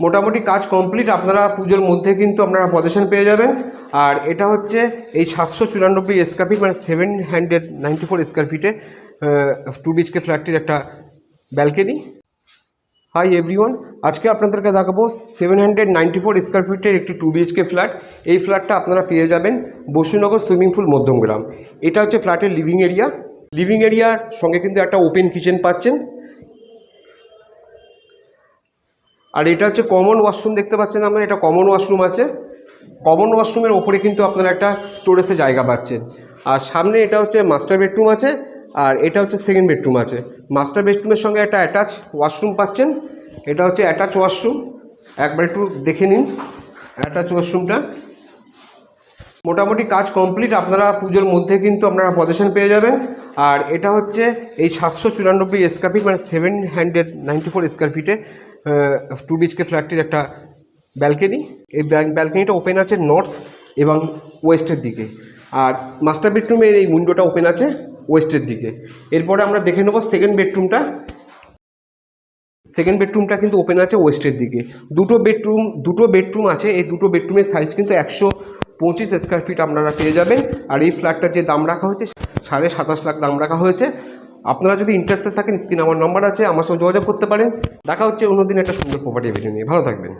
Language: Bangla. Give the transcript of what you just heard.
মোটামুটি কাজ কমপ্লিট। আপনারা পুজোর মধ্যে কিন্তু আপনারা পজিশন পেয়ে যাবেন। আর এটা হচ্ছে এই সাতশো চুরানব্বই স্কোয়ার ফিট মানে seven hundred ninety four square ফিটে টু বিচকে ফ্ল্যাটটির একটা ব্যালকনি হাই এভরিওয়ান আজকে আপনাদেরকে দেখাবো seven hundred ninety four square ফিটের একটি টু বিএইচকে ফ্ল্যাট এই ফ্ল্যাটটা আপনারা পেয়ে যাবেন বসুনগর সুইমিং পুল মধ্যমগ্রাম। এটা হচ্ছে ফ্ল্যাটের লিভিং এরিয়া লিভিং এরিয়ার সঙ্গে কিন্তু একটা ওপেন কিচেন পাচ্ছেন। আর এটা হচ্ছে কমন ওয়াশরুম দেখতে পাচ্ছেন আমরা এটা কমন ওয়াশরুম আছে। কমন ওয়াশরুমের ওপরে কিন্তু আপনারা একটা স্টোরেজে জায়গা পাচ্ছেন। আর সামনে এটা হচ্ছে মাস্টার বেডরুম আছে, আর এটা হচ্ছে সেকেন্ড বেডরুম আছে। মাস্টার বেডরুমের সঙ্গে একটা অ্যাটাচ ওয়াশরুম পাচ্ছেন। এটা হচ্ছে অ্যাটাচ ওয়াশরুম একবার একটু দেখে নিন অ্যাটাচ ওয়াশরুমটা মোটামুটি কাজ কমপ্লিট আপনারা পুজোর মধ্যে কিন্তু আপনারা পজিশন পেয়ে যাবেন। আর এটা হচ্ছে এই সাতশো চুরানব্বই স্কোয়ার ফিট মানে seven hundred ninety four square ফিটে টু বিচকে ফ্ল্যাটটির একটা ব্যালকনি এই ব্যালকনিটা ওপেন আছে নর্থ এবং ওয়েস্টের দিকে। আর মাস্টার বেডরুমের এই উইন্ডোটা ওপেন আছে ওয়েস্টের দিকে। এরপরে আমরা দেখে নেব সেকেন্ড বেডরুমটা সেকেন্ড বেডরুমটা কিন্তু ওপেন আছে ওয়েস্টের দিকে। দুটো বেডরুম দুটো বেডরুম আছে। এই দুটো বেডরুমের সাইজ কিন্তু একশো পঁচিশ স্কোয়ার ফিট আপনারা পেয়ে যাবেন। আর এই ফ্ল্যাটটার যে দাম রাখা হয়েছে, সাড়ে সাতাশ লাখ দাম রাখা হয়েছে। আপনারা যদি ইন্টারেস্টেড থাকেন স্ক্রিন আমার নম্বর আছে, আমার সঙ্গে যোগাযোগ করতে পারেন। দেখা হচ্ছে অন্যদিন একটা সুন্দর প্রপার্টি ভিডিও নিয়ে। ভালো থাকবেন।